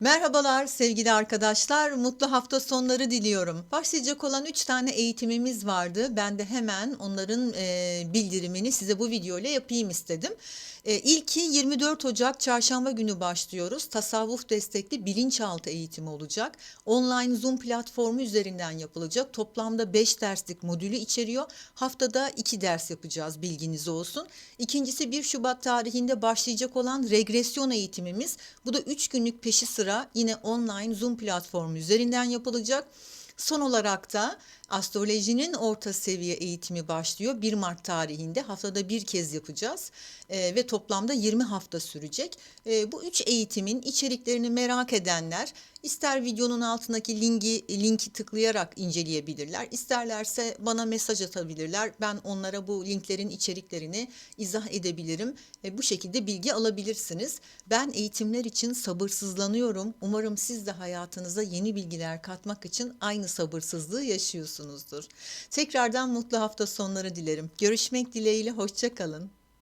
Merhabalar sevgili arkadaşlar, mutlu hafta sonları diliyorum. Başlayacak olan 3 tane eğitimimiz vardı. Ben de hemen onların e, bildirimini size bu video ile yapayım istedim. E, ilki 24 Ocak Çarşamba günü başlıyoruz. Tasavvuf destekli bilinçaltı eğitimi olacak. Online Zoom platformu üzerinden yapılacak. Toplamda 5 derslik modülü içeriyor. Haftada 2 ders yapacağız bilginiz olsun. İkincisi 1 Şubat tarihinde başlayacak olan regresyon eğitimimiz. Bu da 3 günlük peşi sıra yine online Zoom platformu üzerinden yapılacak. Son olarak da astrolojinin orta seviye eğitimi başlıyor. 1 Mart tarihinde haftada bir kez yapacağız Ee, ve toplamda 20 hafta sürecek. Ee, bu üç eğitimin içeriklerini merak edenler ister videonun altındaki linki, linki tıklayarak inceleyebilirler. İsterlerse bana mesaj atabilirler. Ben onlara bu linklerin içeriklerini izah edebilirim. E, bu şekilde bilgi alabilirsiniz. Ben eğitimler için sabırsızlanıyorum. Umarım siz de hayatınıza yeni bilgiler katmak için aynı sabırsızlığı yaşıyorsunuzdur. Tekrardan mutlu hafta sonları dilerim. Görüşmek dileğiyle, hoşça kalın.